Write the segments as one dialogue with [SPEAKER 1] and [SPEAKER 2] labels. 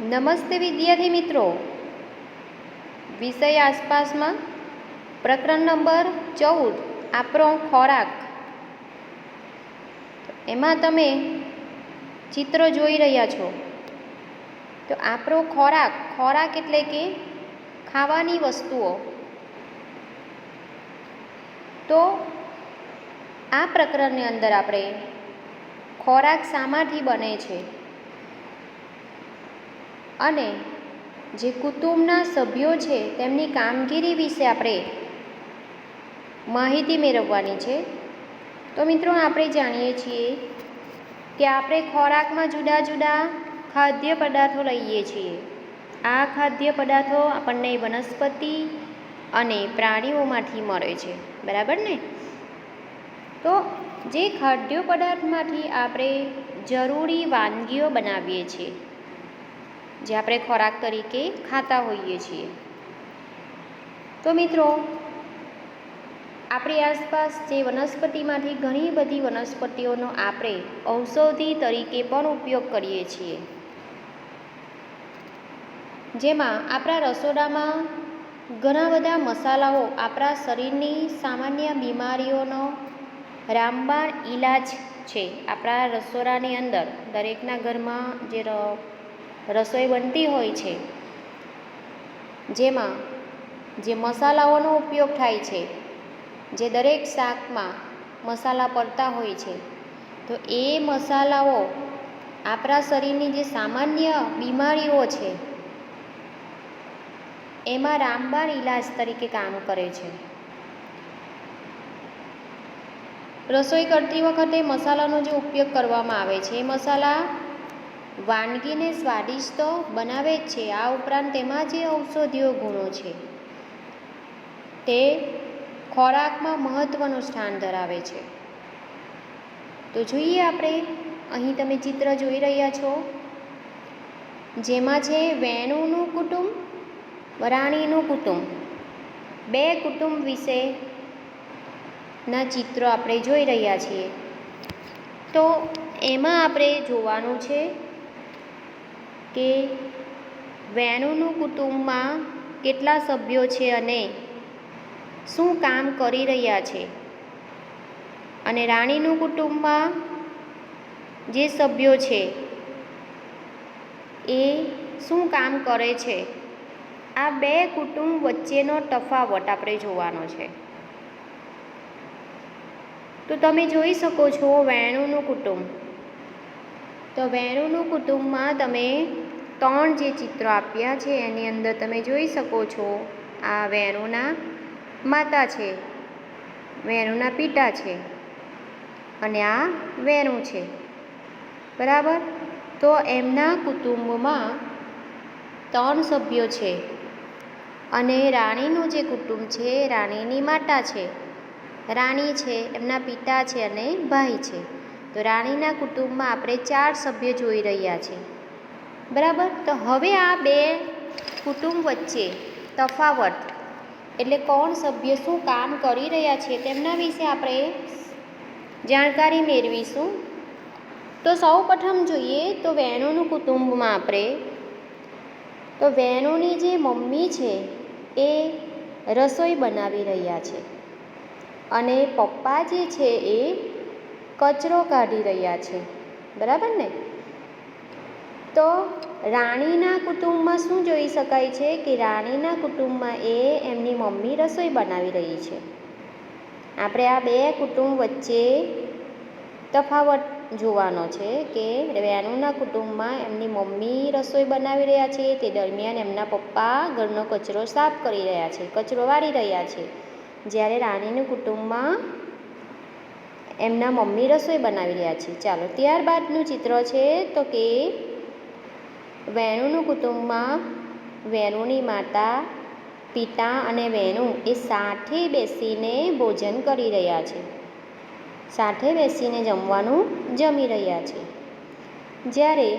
[SPEAKER 1] નમસ્તે વિદ્યાર્થી મિત્રો. વિષય આસપાસમાં પ્રકરણ નંબર ચૌદ, આપણો ખોરાક. એમાં તમે ચિત્રો જોઈ રહ્યા છો. તો આપણો ખોરાક ખોરાક એટલે કે ખાવાની વસ્તુઓ. તો આ પ્રકરણની અંદર આપણે ખોરાક શામાંથી બને છે. અને જે કુટુંબના સભ્યો છે તેમની કામગીરી વિશે આપણે માહિતી મેળવવાની છે. તો મિત્રો, આપણે જાણીએ છીએ કે આપણે ખોરાકમાં જુદા જુદા ખાદ્ય પદાર્થો લઈએ છીએ. આ ખાદ્ય પદાર્થો આપણને વનસ્પતિ અને પ્રાણીઓમાંથી મળે છે. બરાબર ને? તો જે ખાદ્ય પદાર્થમાંથી આપણે જરૂરી વાનગીઓ બનાવીએ છીએ જે આપણે ખોરાક તરીકે ખાતા હોઈએ છીએ. તો મિત્રો, આપણી આસપાસ જે વનસ્પતિમાંથી ઘણી બધી વનસ્પતિઓનો આપણે ઔષધિ તરીકે પણ ઉપયોગ કરીએ છીએ. જેમાં આપણા રસોડામાં ઘણા બધા મસાલાઓ આપણા શરીરની સામાન્ય બીમારીઓનો રામબાણ ઈલાજ છે આપણા રસોડાની અંદર. દરેકના ઘરમાં જે રસોઈ બનતી હોય છે. જેમાં જે મસાલાઓનો ઉપયોગ થાય છે, જે દરેક શાકમાં મસાલા પડતા હોય છે, તો એ મસાલાઓ આપણા શરીરની જે સામાન્ય બીમારીઓ છે, એમાં રામબાણ ઈલાજ તરીકે કામ કરે છે. રસોઈ કરતી વખતે મસાલાનો જે ઉપયોગ કરવામાં આવે છે, એ મસાલા વાનગીને સ્વાદિષ્ટ તો બનાવે જ છે. આ ઉપરાંત તેમાં જે ઔષધીય ગુણો છે તે ખોરાકમાં મહત્ત્વનું સ્થાન ધરાવે છે. તો જોઈએ આપણે, અહીં તમે ચિત્ર જોઈ રહ્યા છો, જેમાં છે વેણુનું કુટુંબ, વરાણીનું કુટુંબ. બે કુટુંબ વિશેના ચિત્રો આપણે જોઈ રહ્યા છીએ. તો એમાં આપણે જોવાનું છે કે વેણુનું કુટુંબમાં કેટલા સભ્યો છે અને શું કામ કરી રહ્યા છે? અને રાણીનું કુટુંબમાં જે સભ્યો છે, એ શું કામ કરે છે? આ બે કુટુંબ વચ્ચેનો તફાવત આપણે જોવાનો છે. તો તમે જોઈ શકો છો વેણુનું કુટુંબ. તો વેણુનું કુટુંબમાં તમે ત્રણ જે ચિત્રો આપ્યા છે, એની અંદર તમે જોઈ શકો છો, આ વેણુના માતા છે, વેણુના પિતા છે અને આ વેણુ છે. બરાબર? તો એમના કુટુંબમાં ત્રણ સભ્યો છે અને રાણીનું જે કુટુંબ છે, રાણીની માતા છે. રાણી છે, એમના પિતા છે અને ભાઈ છે. તો રાણીના કુટુંબમાં આપણે ચાર સભ્ય જોઈ રહ્યા છીએ. બરાબર? તો હવે આ બે કુટુંબ વચ્ચે તફાવત. એટલે કોણ સભ્ય શું કામ કરી રહ્યા છે તેમના વિશે આપણે જાણકારી મેળવીશું. તો સૌ પ્રથમ જોઈએ તો વેણુનું કુટુંબમાં આપણે. તો વેણુની જે મમ્મી છે એ રસોઈ બનાવી રહ્યા છે. અને પપ્પા જે છે એ કચરો કાઢી રહ્યા છે. બરાબર ને? તો રાણીના કુટુંબમાં શું જોઈ શકાય છે કે રાણીના કુટુંબમાં એ એમની મમ્મી રસોઈ બનાવી રહી છે? આપણે આ બે કુટુંબ વચ્ચે તફાવત જોવાનો છે કે વેણુના કુટુંબમાં એમની મમ્મી રસોઈ બનાવી રહ્યા છે, તે દરમિયાન એમના પપ્પા ઘરનો કચરો સાફ કરી રહ્યા છે, કચરો વાળી રહ્યા છે. જ્યારે રાણીનું કુટુંબમાં એમના મમ્મી રસોઈ બનાવી રહ્યા છે. ચાલો ત્યારબાદનું ચિત્ર છે તો કે વેણુનું કુટુંબમાં વેણુની માતા, પિતા અને વેણુ એ સાથે બેસીને ભોજન કરી રહ્યા છે. સાથે બેસીને જમવાનું જમી રહ્યા છે. જ્યારે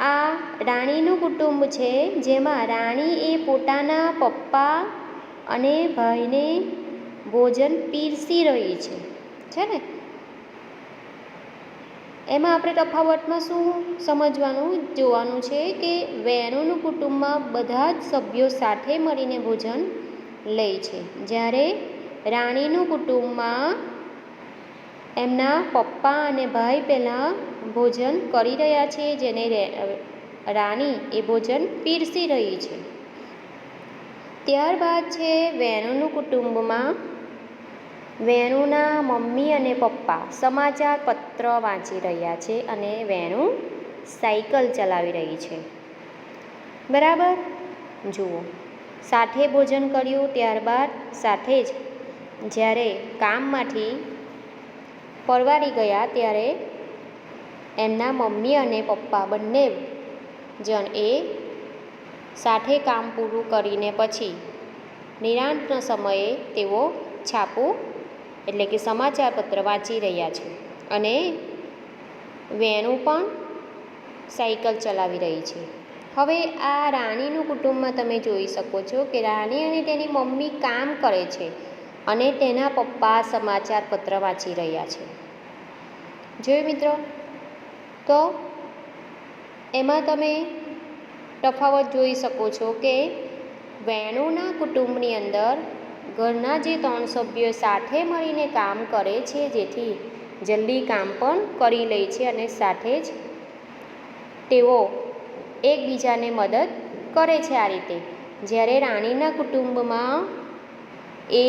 [SPEAKER 1] આ રાણીનું કુટુંબ છે, જેમાં રાણી એ પોતાના પપ્પા અને ભાઈને ભોજન પીરસી રહી છે. છે ને? એમાં આપણે તફાવતમાં શું સમજવાનું, જોવાનું છે કે વેણુનું કુટુંબમાં બધા જ સભ્યો સાથે મળીને ભોજન લે છે. જ્યારે રાણીનું કુટુંબમાં એમના પપ્પા અને ભાઈ પહેલાં ભોજન કરી રહ્યા છે, જેને રાણી એ ભોજન પીરસી રહી છે. ત્યારબાદ છે વેણુનું કુટુંબમાં વેણુના મમ્મી અને પપ્પા સમાચાર પત્ર વાંચી રહ્યા છે અને વેણુ સાયકલ ચલાવી રહી છે. બરાબર? જુઓ, સાથે ભોજન કર્યું ત્યારબાદ સાથે જ જ્યારે કામમાંથી પરવારી ગયા ત્યારે એમના મમ્મી અને પપ્પા બંને જણ એ સાથે કામ પૂરું કરીને પછી નિરાંતના સમયે તેઓ છાપું એટલે કે સમાચારપત્ર વાંચી રહ્યા છે. અને વેણુ પણ સાયકલ ચલાવી રહી છે. હવે આ રાણીનું કુટુંબમાં તમે જોઈ શકો છો કે રાણી અને તેની મમ્મી કામ કરે છે અને તેના પપ્પા સમાચાર પત્ર વાંચી રહ્યા છે. જોયું મિત્રો? તો એમાં તમે તફાવત જોઈ શકો છો કે વેણુના કુટુંબની અંદર ઘરના જે ત્રણ સભ્યો સાથે મળીને કામ કરે છે, જેથી જલ્દી કામ પણ કરી લે છે અને સાથે જ તેઓ એકબીજાને મદદ કરે છે આ રીતે. જ્યારે રાણીના કુટુંબમાં એ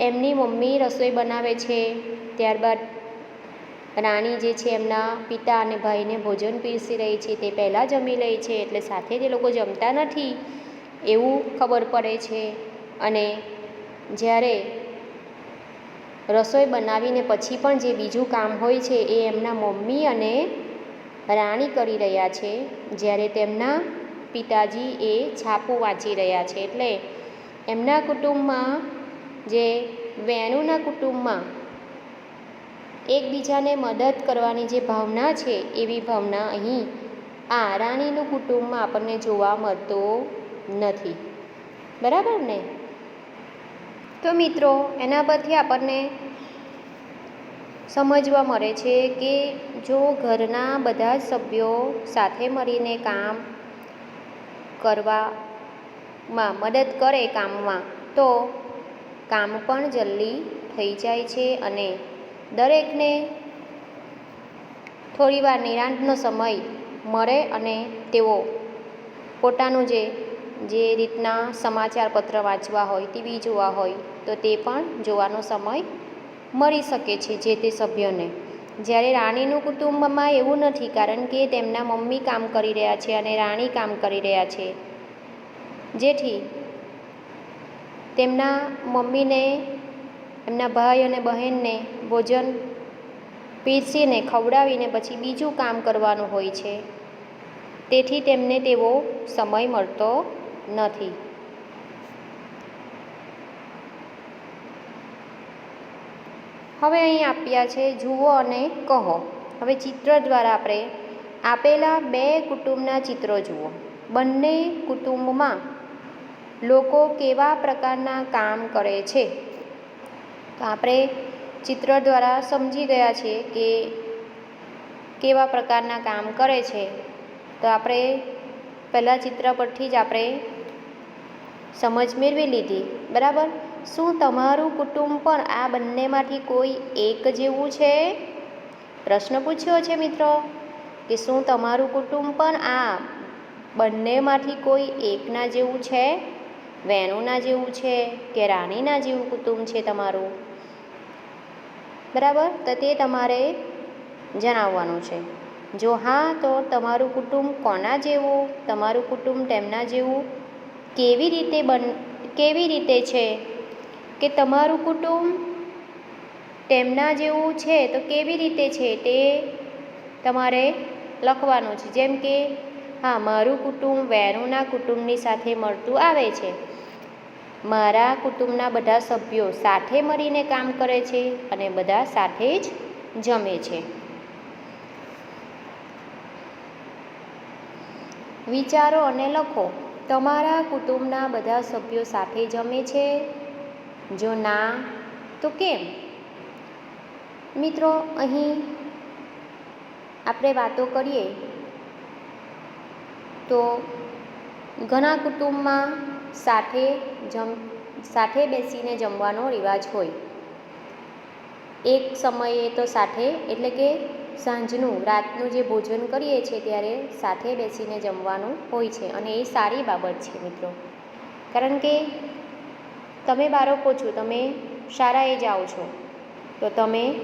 [SPEAKER 1] એમની મમ્મી રસોઈ બનાવે છે, ત્યારબાદ રાણી જે છે એમના પિતા અને ભાઈને ભોજન પીરસી રહી છે, તે પહેલાં જમી લે છે, એટલે સાથે તે લોકો જમતા નથી, એવું ખબર પડે છે. અને જ્યારે રસોઈ બનાવીને પછી પણ જે બીજું કામ હોય છે એ એમના મમ્મી અને રાણી કરી રહ્યા છે, જ્યારે તેમના પિતાજી એ છાપું વાંચી રહ્યા છે. એટલે એમના કુટુંબમાં, જે વેણુના કુટુંબમાં એકબીજાને મદદ કરવાની જે ભાવના છે, એવી ભાવના અહીં આ રાણીનું કુટુંબમાં આપણને જોવા મળતો નથી. બરાબર ને? તો મિત્રો, એના પરથી આપણને સમજવા મળે છે કે જો ઘરના બધા જ સભ્યો સાથે મળીને કામ કરવામાં મદદ કરે કામમાં, તો કામ પણ જલ્દી થઈ જાય છે અને દરેકને થોડીવાર નિરાંતનો સમય મળે અને તેઓ પોતાનું જે જે રીતના સમાચાર પત્ર વાંચવા હોય, ટીવી જોવા હોય, તો તે પણ જોવાનો સમય મળી શકે છે જે તે સભ્યોને. જ્યારે રાણીનું કુટુંબમાં એવું નથી, કારણ કે તેમના મમ્મી કામ કરી રહ્યા છે અને રાણી કામ કરી રહ્યા છે. જેથી તેમના મમ્મીને, એમના ભાઈ અને બહેનને ભોજન પીરસીને ખવડાવીને પછી બીજું કામ કરવાનું હોય છે. તેથી તેમને તેવો સમય મળતો નથી. હવે અહીં આપ્યા છે, જુઓ અને કહો. હવે ચિત્ર દ્વારા આપણે આપેલા બે કુટુંબના ચિત્રો જુઓ. બંને કુટુંબમાં લોકો કેવા પ્રકારના કામ કરે છે? તો આપણે ચિત્ર દ્વારા સમજી ગયા છીએ કે કેવા પ્રકારના કામ કરે છે. તો આપણે પહેલાં ચિત્ર પરથી જ આપણે સમજ મેળવી લીધી. બરાબર? શું તમારું કુટુંબ પણ આ બંનેમાંથી કોઈ એક જેવું છે? પ્રશ્ન પૂછ્યો છે મિત્રો. કે શું તમારું કુટુંબ પણ આ બંનેમાંથી કોઈ એકના જેવું છે? વેણુના જેવું છે કે રાણીના જેવું કુટુંબ છે તમારું? બરાબર? તો તે તમારે જણાવવાનું છે. જો હા, તો તમારું કુટુંબ કોના જેવું? તમારું કુટુંબ તેમના જેવું? કેવી રીતે બન, કેવી રીતે છે? કે તમારું કુટુંબ તેમના જેવું છે તો કેવી રીતે છે તે તમારે લખવાનું છે. જેમ કે, હા, મારું કુટુંબ વેણુના કુટુંબની સાથે મળતું આવે છે. મારા કુટુંબના બધા સભ્યો સાથે મળીને કામ કરે છે અને બધા સાથે જ જમે છે. વિચારો અને લખો. તમારા કુટુંબના બધા સભ્યો સાથે જમે છે? જો ના, તો કેમ? મિત્રો, અહીં આપણે વાતો કરીએ. તો ઘણા કુટુંબમાં સાથે જમ, સાથે બેસીને જમવાનો રિવાજ હોય. એક સમયે તો સાથે, એટલે કે સાંજનું રાતનું જે ભોજન કરીએ છીએ ત્યારે સાથે બેસીને જમવાનું હોય છે અને એ સારી બાબત છે મિત્રો. કારણ કે તમે બાળકો છો, તમે શાળાએ જાઓ છો, તો તમે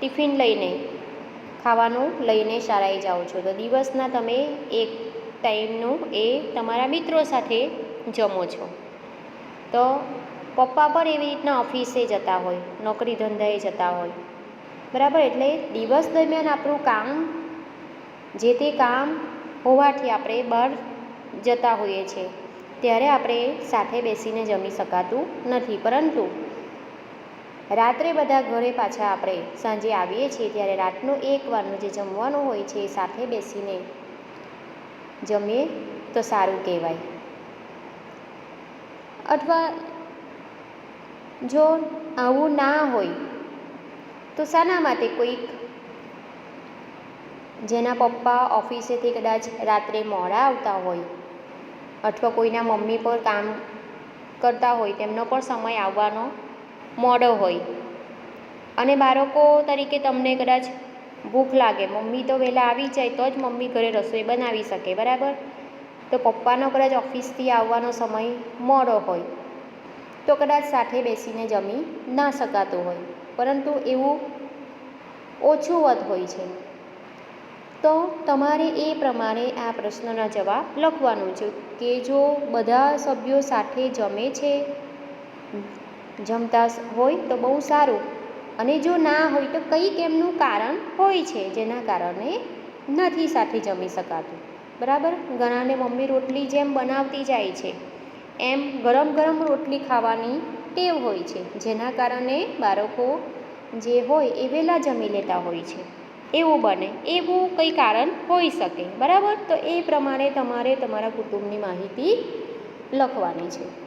[SPEAKER 1] ટિફિન લઈને, ખાવાનું લઈને શાળાએ જાઓ છો, તો દિવસના તમે એક ટાઈમનું એ તમારા મિત્રો સાથે જમો છો. તો પપ્પા પણ એવી રીતના ઓફિસે જતા હોય, નોકરી ધંધાએ જતા હોય બરાબર? એટલે દિવસ દરમિયાન આપણું કામ, જે તે કામ હોવાથી આપણે બહાર જતા હોઈએ છીએ. ત્યારે આપણે સાથે બેસીને જમી શકાતું નથી. પરંતુ રાત્રે બધા ઘરે પાછા આપણે સાંજે આવીએ છીએ ત્યારે રાતનું એક વારનું જે જમવાનું હોય છે એ સાથે બેસીને જમીએ તો સારું કહેવાય. અથવા જો આવું ના હોય તો શાના માટે કોઈક? જેના પપ્પા ઓફિસેથી કદાચ રાત્રે મોડા આવતા હોય, અથવા કોઈના મમ્મી પર કામ કરતા હોય, તેમનો પણ સમય આવવાનો મોડો હોય. અને બાળકો તરીકે તમને કદાચ ભૂખ લાગે, મમ્મી તો વહેલા આવી જાય તો જ મમ્મી ઘરે રસોઈ બનાવી શકે, બરાબર? તો પપ્પાનો કદાચ ઓફિસથી આવવાનો સમય મોડો હોય, તો કદાચ સાથે બેસીને જમી ના શકાતું હોય. પરંતુ એવું ઓછું વધ હોય છે. તો તમારે એ પ્રમાણે આ પ્રશ્નના જવાબ લખવાનું છે કે જો બધા સભ્યો સાથે જમે છે, જમતા હોય તો બહુ સારું. અને જો ના હોય તો કંઈક એમનું કારણ હોય છે જેના કારણે નથી સાથે જમી શકાતું. બરાબર? ઘણાને મમ્મી રોટલી જેમ બનાવતી જાય છે. એમ ગરમ ગરમ રોટલી ખાવાની ટેવ હોય છે. જેના કારણે બાળકો જે હોય એ વહેલા જમી લેતા હોય છે. એવું બને. એવું કંઈ કારણ હોઈ શકે. બરાબર? તો એ પ્રમાણે તમારે તમારા કુટુંબની માહિતી લખવાની છે.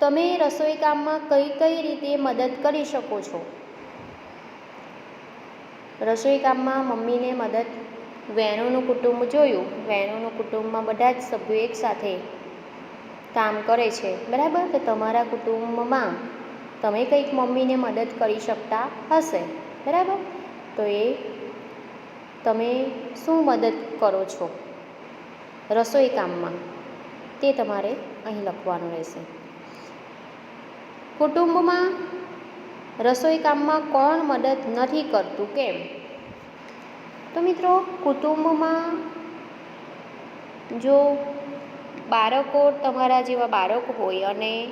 [SPEAKER 1] તમે રસોઈ કામમાં કઈ કઈ રીતે મદદ કરી શકો છો? રસોઈ કામમાં મમ્મીને મદદ, વેણુનું કુટુંબ જોયું. વેણુનું કુટુંબમાં બધા જ સભ્યો એકસાથે કામ કરે છે, બરાબર? તો તમારા કુટુંબમાં તમે કંઈક મમ્મીને મદદ કરી શકતા હશે, બરાબર? તો એ તમે શું મદદ કરો છો રસોઈ કામમાં? તે તમારે અહીં લખવાનું રહેશે. કુટુંબમાં રસોઈ કામમાં કોણ મદદ નથી કરતું, કેમ? તો મિત્રો, કુટુંબમાં જો બાળકો તમારા જેવા બાળક હોય અને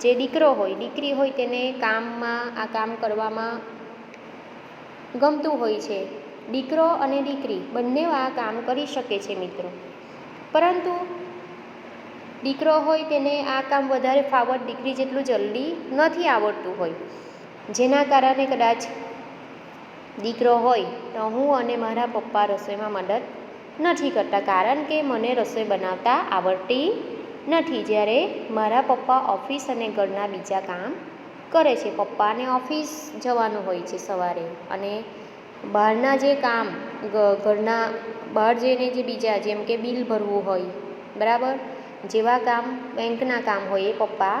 [SPEAKER 1] જે દીકરો હોય, દીકરી હોય તેને કામમાં, આ કામ કરવામાં ગમતું હોય છે. દીકરો અને દીકરી બંને આ કામ કરી શકે છે મિત્રો. પરંતુ દીકરો હોય તેને આ કામ વધારે ફાવટ દીકરી જેટલું જલ્દી નથી આવડતું હોય. જેના કારણે કદાચ દીકરો હોય તો હું અને મારા પપ્પા રસોઈમાં મદદ નથી કરતા કારણ કે મને રસોઈ બનાવતા આવડતી નથી. જ્યારે મારા પપ્પા ઓફિસ અને ઘરના બીજા કામ કરે છે, પપ્પાને ઓફિસ જવાનું હોય છે સવારે અને બહારના જે કામ ઘરના બહાર જઈને જે બીજા, જેમ કે બિલ ભરવું હોય, બરાબર? જેવા કામ, બેંકના કામ હોય એ પપ્પા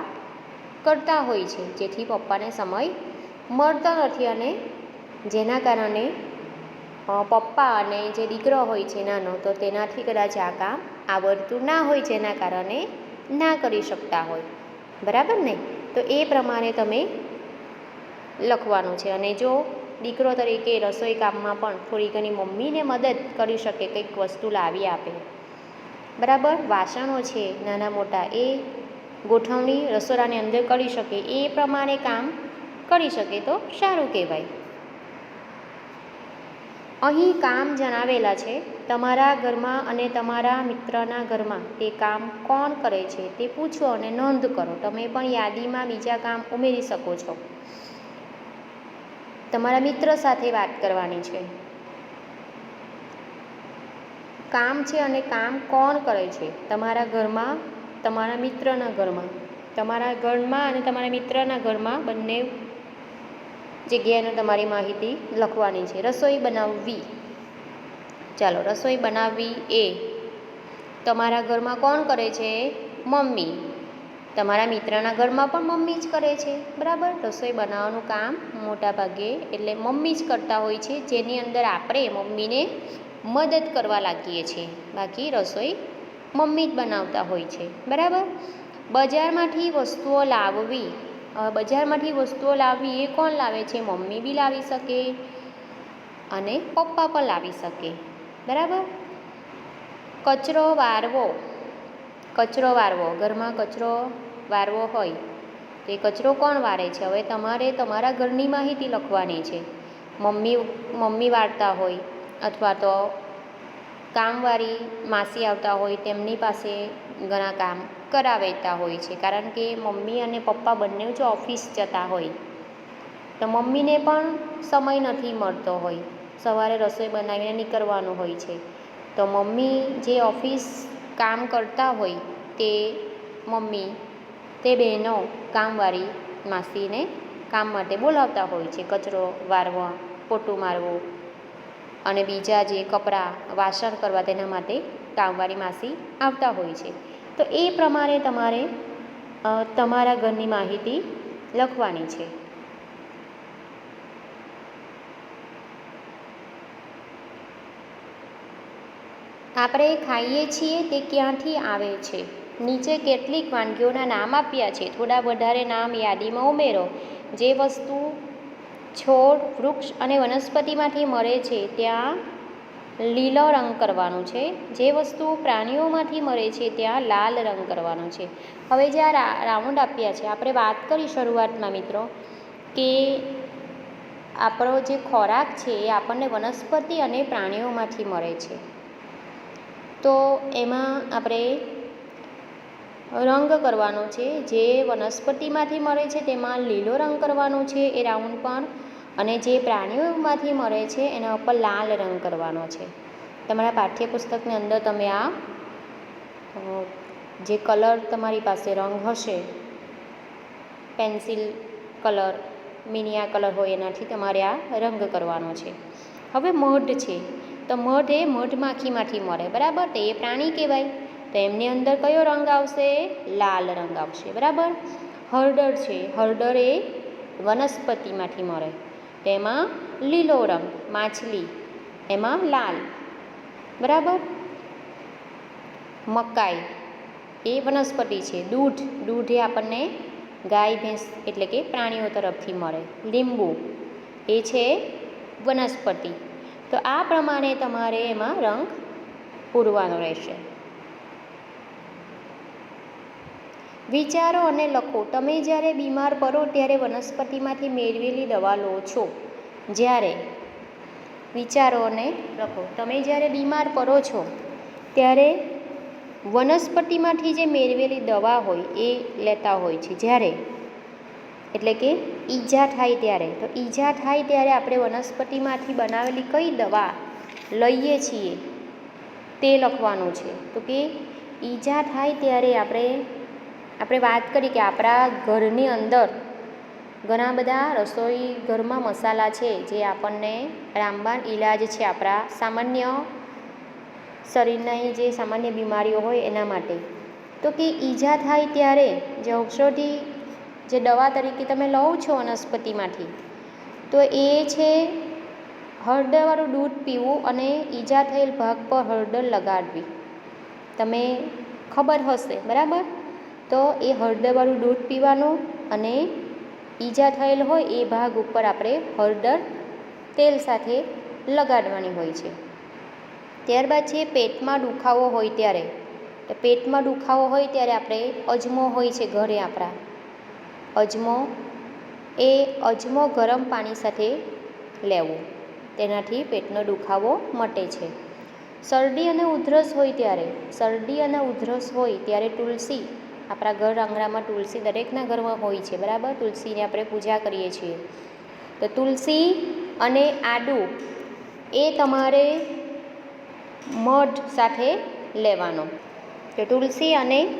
[SPEAKER 1] કરતા હોય છે. જેથી પપ્પાને સમય મળતો નથી અને જેના કારણે પપ્પા અને જે દીકરો હોય છે નાનો, તો તેનાથી કદાચ આ કામ આવડતું ના હોય જેના કારણે ના કરી શકતા હોય. બરાબર ને? તો એ પ્રમાણે તમે લખવાનું છે. અને જો દીકરો તરીકે રસોઈ કામમાં પણ થોડી ઘણી મમ્મીને મદદ કરી શકે, કંઈક વસ્તુ લાવી આપે. બરાબર? વાસણો છે નાના મોટા, એ ગોઠવણી રસોડાની અંદર કરી શકે. એ પ્રમાણે કામ કરી શકે તો સારું કહેવાય. અહીં કામ જણાવેલા છે, તમારા ઘરમાં અને તમારા મિત્રના ઘરમાં. તે કામ કોણ કરે છે તે પૂછો અને નોંધ કરો. તમે પણ યાદીમાં બીજા કામ ઉમેરી શકો છો. તમારા મિત્ર સાથે વાત કરવાની છે. કામ છે અને કામ કોણ કરે છે? તમારા ઘરમાં, તમારા મિત્રના ઘરમાં. તમારા ઘરમાં અને તમારા મિત્રના ઘરમાં બંને જગ્યાએનો તમારી માહિતી લખવાની છે. રસોઈ બનાવવી. ચાલો, રસોઈ બનાવવી એ તમારા ઘરમાં કોણ કરે છે? મમ્મી. તમારા મિત્રના ઘરમાં પણ મમ્મી જ કરે છે. બરાબર? રસોઈ બનાવવાનું કામ મોટાભાગે એટલે મમ્મી જ કરતા હોય છે. જેની અંદર આપણે મમ્મીને મદદ કરવા લાગીએ છીએ. બાકી રસોઈ મમ્મી જ બનાવતા હોય છે. બરાબર? બજારમાંથી વસ્તુઓ લાવવી બજારમાંથી વસ્તુઓ લાવવી એ કોણ લાવે છે? મમ્મી બી લાવી શકે અને પપ્પા પણ લાવી શકે. બરાબર? કચરો વારવો. કચરો વારવો. ઘરમાં કચરો વારવો હોય તો એ કચરો કોણ વારે છે? હવે તમારે તમારા ઘરની માહિતી લખવાની છે. મમ્મી મમ્મી વાળતા હોય અથવા તો કામવાળી માસી આવતા હોય, તેમની પાસે ઘણા કામ કરાવતા હોય છે. કારણ કે મમ્મી અને પપ્પા બંને જો ઓફિસ જતા હોય. તો મમ્મીને પણ સમય નથી મળતો હોય. સવારે રસોઈ બનાવીને નીકળવાનું હોય છે. તો મમ્મી જે ઓફિસ કામ કરતા હોય તે મમ્મી, તે બહેનો કામવાળી માસીને કામ માટે બોલાવતા હોય છે. કચરો વારવા, પોટું મારવું અને બીજા જે કપડાં વાસણ કરવા તેના માટે કામવાળી માસી આવતા હોય છે. તો એ પ્રમાણે તમારે તમારા ઘરની માહિતી લખવાની છે. આપણે ખાઈએ છીએ તે ક્યાંથી આવે છે? નીચે કેટલીક વાનગીઓના નામ આપ્યા છે. થોડા વધારે નામ યાદીમાં ઉમેરો. જે વસ્તુ છોડ, વૃક્ષ અને વનસ્પતિમાંથી મળે છે ત્યાં લીલો રંગ કરવાનો છે. જે વસ્તુ પ્રાણીઓમાંથી મળે છે ત્યાં લાલ રંગ કરવાનો છે. હવે જે આ રાઉન્ડ આપ્યા છે, આપણે વાત કરી શરૂઆતમાં મિત્રો, કે આપણો જે ખોરાક છે એ આપણને વનસ્પતિ અને પ્રાણીઓમાંથી મળે છે. તો એમાં આપણે રંગ કરવાનો છે. જે વનસ્પતિમાંથી મળે છે તેમાં લીલો રંગ કરવાનો છે, એ રાઉન્ડ પર અને જે પ્રાણીઓમાંથી મળે છે એના ઉપર લાલ રંગ કરવાનો છે. તમારા પાઠ્યપુસ્તકની અંદર તમે આ જે કલર તમારી પાસે રંગ હશે, પેન્સિલ કલર મિનિયા કલર હોય એનાથી તમારે આ રંગ કરવાનો છે. હવે મઢ છે. તો મઢ એ મઢ માખીમાંથી મળે. બરાબર? તો એ પ્રાણી કહેવાય. તો એમની અંદર કયો રંગ આવશે? લાલ રંગ આવશે, બરાબર? હળદર છે. હળદર એ વનસ્પતિમાંથી મળે. તેમાં લીલો રંગ, માછલી, એમાં લાલ, બરાબર? મકાઈ એ વનસ્પતિ છે. દૂધ દૂધ એ આપણને ગાય, ભેંસ એટલે કે પ્રાણીઓ તરફથી મળે. લીંબુ એ છે વનસ્પતિ. તો આ પ્રમાણે તમારે એમાં રંગ પૂરવાનો રહેશે. વિચારો અને લખો. તમે જ્યારે બીમાર પડો ત્યારે વનસ્પતિમાંથી મેળવેલી દવા લો છો. જ્યારે વિચારો અને લખો. તમે જ્યારે બીમાર પડો છો, ત્યારે વનસ્પતિમાંથી જે મેળવેલી દવા હોય એ લેતા હોય છે. જ્યારે એટલે કે ઈજા થાય ત્યારે. તો ઈજા થાય ત્યારે આપણે વનસ્પતિમાંથી બનાવેલી કઈ દવા લઈએ છીએ તે લખવાનું છે. તો કે ઈજા થાય ત્યારે આપણે આપણે વાત કરી કે આપણા ઘરની અંદર ઘણા બધા રસોઈ ઘરમાં મસાલા છે જે આપણને રામબાણ ઈલાજ છે આપણા સામાન્ય શરીરની જે સામાન્ય બીમારીઓ હોય એના માટે. તો કે ઈજા થાય ત્યારે જે ઔષધિ, જે દવા તરીકે તમે લો છો વનસ્પતિમાંથી, તો એ છે હળદરવાળું દૂધ પીવું અને ઈજા થયેલ ભાગ પર હળદર લગાડવી. તમે ખબર હશે, બરાબર? તો એ હળદરવાળું દૂધ પીવાનું અને ઈજા થયેલ હોય એ ભાગ ઉપર આપણે હળદર તેલ સાથે લગાડવાની હોય છે. ત્યારબાદ છે પેટમાં દુખાવો હોય ત્યારે. પેટમાં દુખાવો હોય ત્યારે આપણે અજમો હોય છે ઘરે આપણા. અજમો એ અજમો ગરમ પાણી સાથે લેવો. તેનાથી પેટનો દુખાવો મટે છે. શરદી અને ઉધરસ હોય ત્યારે, શરદી અને ઉધરસ હોય ત્યારે તુલસી આપણા ઘર આંગણામાં તુલસી દરેકના ઘરમાં હોય છે, બરાબર? તુલસીની આપણે પૂજા કરીએ છીએ. તો તુલસી અને આદું એ તમારે મધ સાથે લેવાનો. તો તુલસી અને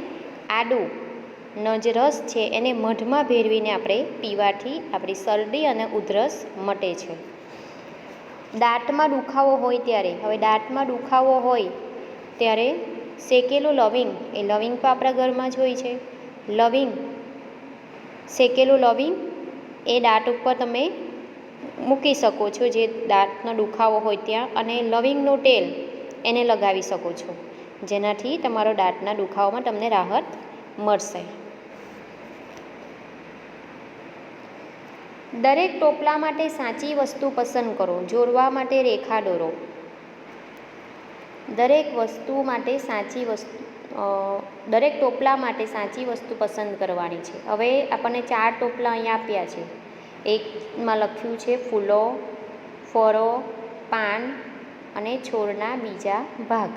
[SPEAKER 1] આડુનો જે રસ છે એને મઢમાં ભેળવીને આપણે પીવાથી આપણી શરદી અને ઉધરસ મટે છે. દાંતમાં દુખાવો હોય ત્યારે, હવે દાંતમાં દુખાવો હોય ત્યારે શેકેલું લવિંગ એ લવિંગ પણ આપણા ઘરમાં જ હોય છે. લવિંગ, શેકેલું લવિંગ એ દાંત ઉપર તમે મૂકી શકો છો જે દાંતનો દુખાવો હોય ત્યાં અને લવિંગનું તેલ એને લગાવી શકો છો. જેનાથી તમારો દાંતના દુખાવામાં તમને રાહત મળશે. દરેક ટોપલા માટે સાચી વસ્તુ પસંદ કરો. જોડવા માટે રેખા દોરો. દરેક વસ્તુ માટે સાચી વસ્તુ દરેક ટોપલા માટે સાચી વસ્તુ પસંદ કરવાની છે. હવે આપણને ચાર ટોપલા અહીંયા આપ્યા છે. એકમાં લખ્યું છે ફૂલો, ફળો, પાન અને છોડના બીજા ભાગ.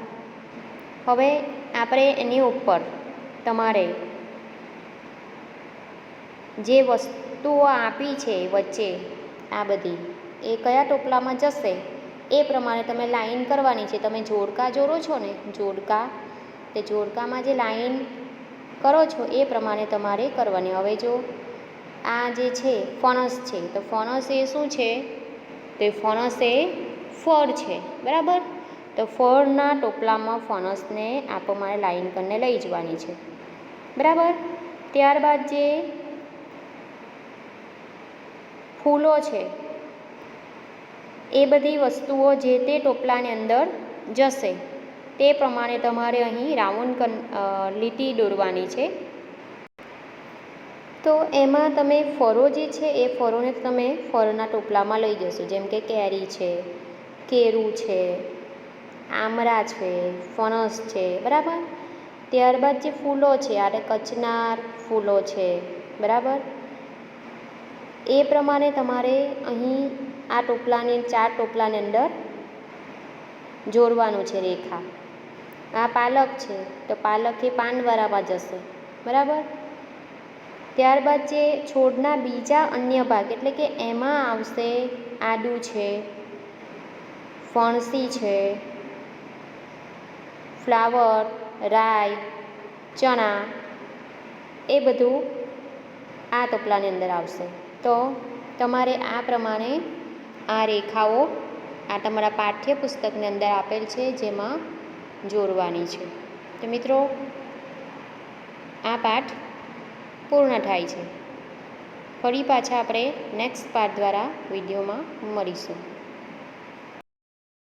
[SPEAKER 1] હવે આપણે એની ઉપર તમારે જે વસ્તુઓ આપી છે વચ્ચે આ બધી, એ કયા ટોપલામાં જશે? એ પ્રમાણે તમે લાઈન કરવાની છે. તમે જોડકા જોડો છો ને? જોડકા. તે જોડકામાં જે લાઈન કરો છો એ પ્રમાણે તમારે કરવાની. હવે જો આ જે છે, ફણસ છે, તો ફણસ એ શું છે? તો ફણસ એ ફળ છે. બરાબર? તો ફળના ટોપલામાં ફણસને આ પ્રમાણે લાઈન કરીને લઈ જવાની છે. બરાબર? ત્યારબાદ જે ફૂલો છે એ બધી વસ્તુઓ જે તે ટોપલાની અંદર જશે. તે પ્રમાણે તમારે અહીં રાઉન્ડ કન લીટી દોરવાની છે. તો એમાં તમે ફળો જે છે, એ ફળોને તમે ફળના ટોપલામાં લઈ જશો. જેમ કે કેરી છે, કેરું છે, આમરા છે, ફણસ છે, બરાબર? ત્યારબાદ જે ફૂલો છે, આરે કચનાર ફૂલો છે, બરાબર? એ પ્રમાણે તમારે અહીં આ ટોપલાની ચાર ટોપલાની અંદર જોડવાનું છે રેખા. આ પાલક છે, તો પાલક એ વરાવા જશે, બરાબર? ત્યારબાદ જે છોડના બીજા અન્ય ભાગ, એટલે કે એમાં આવશે આદુ છે, ફણસી છે, ફ્લાવર, રાઈ, ચણા, એ બધું આ ટોપલાની અંદર આવશે. તો તમારે આ પ્રમાણે આ રેખાઓ આ તમારા પાઠ્યપુસ્તકની અંદર આપેલ છે, જેમાં જોડવાની છે. તો મિત્રો, આ પાઠ પૂર્ણ થાય છે. ફરી પાછા આપણે નેક્સ્ટ પાઠ દ્વારા વિડીયોમાં મળીશું.